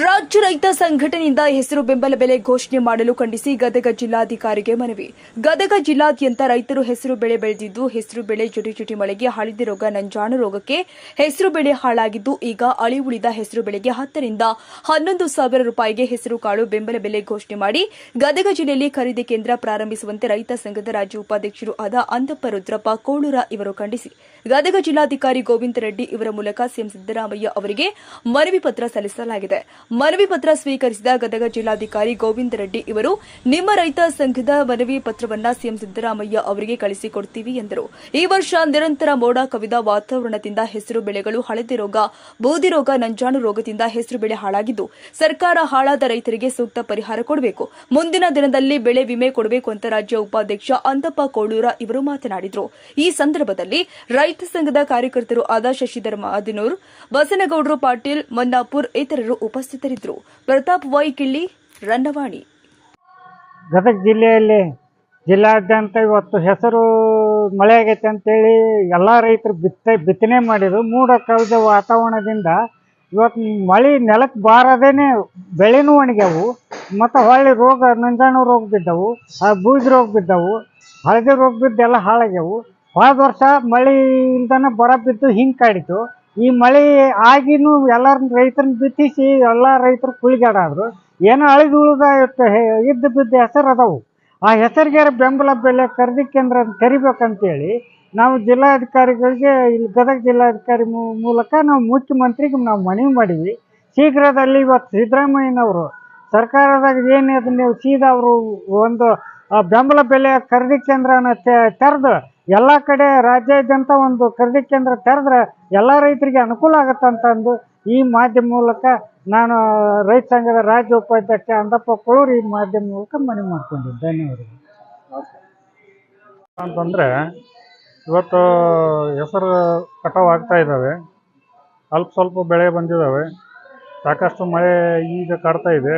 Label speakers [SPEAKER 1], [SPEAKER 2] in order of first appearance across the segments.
[SPEAKER 1] ರಾಜ್ಯ ರೈತ ಸಂಘಟನೆಯಿಂದ ಹೆಸರು ಬೆಂಬಲ ಬೆಲೆ ಘೋಷಣೆ ಮಾಡಲು ಖಂಡಿಸಿ ಗದಗ ಜಿಲ್ಲಾಧಿಕಾರಿಗೆ ಮನವಿ. ಗದಗ ಜಿಲ್ಲಾದ್ಯಂತ ರೈತರು ಹೆಸರು ಬೆಳೆ ಬೆಳೆದಿದ್ದು, ಹೆಸರು ಬೆಳೆ ಜುಟಿ ಚುಟಿ ಮಳೆಗೆ ಹಳದಿ ರೋಗ, ನಂಜಾಣು ರೋಗಕ್ಕೆ ಹೆಸರು ಬೆಳೆ ಹಾಳಾಗಿದ್ದು, ಈಗ ಅಳಿ ಉಳಿದ ಹೆಸರು ಬೆಳೆಗೆ ಹತ್ತರಿಂದ ಹನ್ನೊಂದು ಸಾವಿರ ರೂಪಾಯಿಗೆ ಹೆಸರು ಕಾಳು ಬೆಂಬಲ ಬೆಲೆ ಘೋಷಣೆ ಮಾಡಿ ಗದಗ ಜಿಲ್ಲೆಯಲ್ಲಿ ಖರೀದಿ ಕೇಂದ್ರ ಪ್ರಾರಂಭಿಸುವಂತೆ ರೈತ ಸಂಘದ ರಾಜ್ಯ ಉಪಾಧ್ಯಕ್ಷರು ಆದ ಅಂದಪ್ಪ ರುದ್ರಪ್ಪ ಕೋಳೂರ ಇವರು ಖಂಡಿಸಿ. ಗದಗ ಜಿಲ್ಲಾಧಿಕಾರಿ ಗೋವಿಂದ ರೆಡ್ಡಿ ಇವರ ಮೂಲಕ ಸಿಎಂ ಸಿದ್ದರಾಮಯ್ಯ ಅವರಿಗೆ ಮನವಿ ಪತ್ರ ಸಲ್ಲಿಸಲಾಗಿದೆ. ಮನವಿ ಪತ್ರ ಸ್ವೀಕರಿಸಿದ ಗದಗ ಜಿಲ್ಲಾಧಿಕಾರಿ ಗೋವಿಂದ ರೆಡ್ಡಿ ಇವರು, ನಿಮ್ಮ ರೈತ ಸಂಘದ ಮನವಿ ಪತ್ರವನ್ನ ಸಿಎಂ ಸಿದ್ದರಾಮಯ್ಯ ಅವರಿಗೆ ಕಳಿಸಿಕೊಡ್ತೀವಿ ಎಂದರು. ಈ ವರ್ಷ ನಿರಂತರ ಮೋಡ ಕವಿದ ವಾತಾವರಣದಿಂದ ಹೆಸರು ಬೆಳೆಗಳು ಹಳದಿ ರೋಗ, ಬೂದಿ ರೋಗ, ನಂಜಾಣು ರೋಗದಿಂದ ಹೆಸರು ಬೆಳೆ ಹಾಳಾಗಿದ್ದು, ಸರ್ಕಾರ ಹಾಳಾದ ರೈತರಿಗೆ ಸೂಕ್ತ ಪರಿಹಾರ ಕೊಡಬೇಕು. ಮುಂದಿನ ದಿನದಲ್ಲಿ ಬೆಳೆ ವಿಮೆ ಕೊಡಬೇಕು ಅಂತ ರಾಜ್ಯ ಉಪಾಧ್ಯಕ್ಷ ಅಂತಪ್ಪ ಕೋಳೂರ ಇವರು ಮಾತನಾಡಿದರು. ಈ ಸಂದರ್ಭದಲ್ಲಿ ರೈತ ಸಂಘದ ಕಾರ್ಯಕರ್ತರು ಆದ ಶಶಿಧರ್ ಮಾದಿನೂರ್, ಬಸನಗೌಡರು ಪಾಟೀಲ್, ಮನ್ನಾಪುರ್ ಇತರರು ಉಪಸ್ಥಿತರಿದ್ದರು ಪ್ರತಾಪ್ ವೈಕಿಳ್ಳಿ, ರಂಡವಾಣಿ.
[SPEAKER 2] ಗದಗ ಜಿಲ್ಲೆಯಲ್ಲಿ ಜಿಲ್ಲಾದ್ಯಂತ ಇವತ್ತು ಹೆಸರು ಮಳೆ ಆಗೈತೆ ಅಂತೇಳಿ ಎಲ್ಲ ರೈತರು ಬಿತ್ತ ಬಿತ್ತನೆ ಮಾಡಿದ್ರು. ಮೂಡ ಕವಿದ ವಾತಾವರಣದಿಂದ ಇವತ್ತು ಮಳೆ ನೆಲಕ್ಕೆ ಬಾರದೇನೆ ಬೆಳೆನೂ ಒಣಗ್ಯಾವು. ಮತ್ತು ಹೊಳ್ಳಿ ರೋಗ, ನಂಜಾಣು ರೋಗ ಬಿದ್ದವು ಬೂಜ್ ರೋಗ ಬಿದ್ದವು, ಹಳದಿ ರೋಗ ಬಿದ್ದೆಲ್ಲ ಹಾಳಾಗ್ಯಾವು. ಹೋದ ವರ್ಷ ಮಳೆ ಇಲ್ದನ ಬರ ಬಿದ್ದು ಹಿಂಗೆ ಕಾಡಿತು. ಈ ಮಳೆ ಆಗಿನೂ ಎಲ್ಲರನ್ನ ರೈತರನ್ನ ಬಿತ್ತಿಸಿ ಎಲ್ಲ ರೈತರು ಕುಳಿಗಾಡಾದ್ರು. ಏನೋ ಅಳಿದು ಉಳಿದ ಇದ್ದ ಬಿದ್ದ ಹೆಸರು ಅದಾವು. ಆ ಹೆಸರಿಗೆ ಬೆಂಬಲ ಬೆಲೆ ಖರೀದಿ ಕೇಂದ್ರ ತೆರಿಬೇಕಂತೇಳಿ ನಾವು ಜಿಲ್ಲಾಧಿಕಾರಿಗಳಿಗೆ ಇಲ್ಲಿ ಗದಗ ಜಿಲ್ಲಾಧಿಕಾರಿ ಮೂಲಕ ನಾವು ಮುಖ್ಯಮಂತ್ರಿಗೆ ನಾವು ಮನವಿ ಮಾಡೀವಿ ಶೀಘ್ರದಲ್ಲಿ ಇವತ್ತು ಸಿದ್ದರಾಮಯ್ಯನವರು ಸರ್ಕಾರದಾಗ ಏನು ಅದನ್ನ ನೀವು ಸೀದಾ ಅವರು ಒಂದು ಬೆಂಬಲ ಬೆಲೆ ಖರೀದಿ ಕೇಂದ್ರನ ತೆರೆದು ಎಲ್ಲ ಕಡೆ ರಾಜ್ಯಾದ್ಯಂತ ಒಂದು ಖರೀದಿ ಕೇಂದ್ರ ತೆರೆದ್ರೆ ಎಲ್ಲ ರೈತರಿಗೆ ಅನುಕೂಲ ಆಗತ್ತಂತಂದು ಈ ಮಾಧ್ಯಮ ಮೂಲಕ ನಾನು ರೈತ ಸಂಘದ ರಾಜ್ಯ ಉಪಾಧ್ಯಕ್ಷ ಅಂದಪ್ಪ ಕೊಳೂರು ಈ ಮಾಧ್ಯಮ ಮೂಲಕ ಮನವಿ ಮಾಡ್ಕೊಂಡಿದ್ದೆ ಧನ್ಯವಾದಗಳು.
[SPEAKER 3] ಅಂತಂದರೆ ಇವತ್ತು ಹೆಸರು ಕಟಾವು ಆಗ್ತಾ ಇದ್ದಾವೆ. ಅಲ್ಪ ಸ್ವಲ್ಪ ಬೆಳೆ ಬಂದಿದ್ದಾವೆ. ಸಾಕಷ್ಟು ಮಳೆ ಈಗ ಕಾಡ್ತಾ ಇದೆ.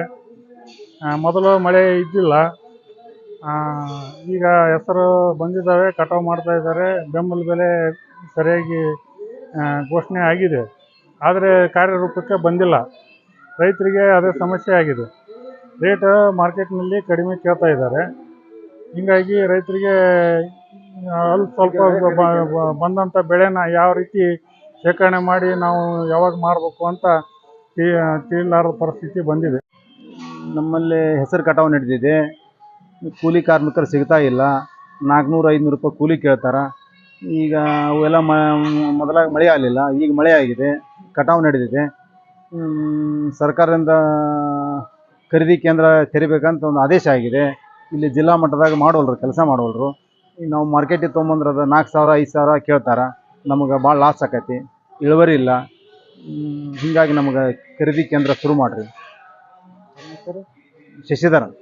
[SPEAKER 3] ಮೊದಲು ಮಳೆ ಇದ್ದಿಲ್ಲ. ಈಗ ಹೆಸರು ಬಂದಿದ್ದಾವೆ, ಕಟಾವು ಮಾಡ್ತಾ ಇದ್ದಾರೆ, ಬೆಂಬಲ ಬೆಲೆ ಸರಿಯಾಗಿ ಘೋಷಣೆ ಆಗಿದೆ. ಆದರೆ ಕಾರ್ಯರೂಪಕ್ಕೆ ಬಂದಿಲ್ಲ. ರೈತರಿಗೆ ಅದೇ ಸಮಸ್ಯೆ ಆಗಿದೆ. ರೇಟ್ ಮಾರ್ಕೆಟ್ನಲ್ಲಿ ಕಡಿಮೆ ಕೇಳ್ತಾ ಇದ್ದಾರೆ. ಹೀಗಾಗಿ ರೈತರಿಗೆ ಅಲ್ಪ ಸ್ವಲ್ಪ ಬಂದಂಥ ಬೆಳೆನ ಯಾವ ರೀತಿ ಶೇಖರಣೆ ಮಾಡಿ ನಾವು ಯಾವಾಗ ಮಾರಬೇಕು ಅಂತ ತಿಳಿಲಾರದ ಪರಿಸ್ಥಿತಿ ಬಂದಿದೆ.
[SPEAKER 4] ನಮ್ಮಲ್ಲಿ ಹೆಸರು ಕಟಾವು ನಡೆದಿದೆ. ಕೂಲಿ ಕಾರ್ಮಿಕರು ಸಿಗ್ತಾ ಇಲ್ಲ. ನಾಲ್ಕುನೂರು ಐದುನೂರು ರೂಪಾಯಿ ಕೂಲಿ ಕೇಳ್ತಾರೆ. ಈಗ ಅವೆಲ್ಲ ಮ ಮೊದಲಾಗಿ ಮಳೆ ಆಗಲಿಲ್ಲ. ಈಗ ಮಳೆ ಆಗಿದೆ. ಕಟಾವು ನಡೆದಿದೆ ಸರ್ಕಾರದಿಂದ ಖರೀದಿ ಕೇಂದ್ರ ತೆರಿಬೇಕಂತ ಒಂದು ಆದೇಶ ಆಗಿದೆ. ಇಲ್ಲಿ ಜಿಲ್ಲಾ ಮಟ್ಟದಾಗ ಮಾಡೋಲ್ರು ಕೆಲಸ ಮಾಡೋಲ್ರು. ಈಗ ನಾವು ಮಾರ್ಕೆಟಿಗೆ ತೊಗೊಂಬಂದ್ರೆ ಅದು ನಾಲ್ಕು ಸಾವಿರ ಐದು ಸಾವಿರ ಕೇಳ್ತಾರೆ. ನಮಗೆ ಭಾಳ ಲಾಸ್ ಆಕೈತಿ. ಇಳುವರಿ ಇಲ್ಲ. ಹೀಗಾಗಿ ನಮಗೆ ಖರೀದಿ ಕೇಂದ್ರ ಶುರು ಮಾಡಿರಿ. ಶಶಿಧರನ್.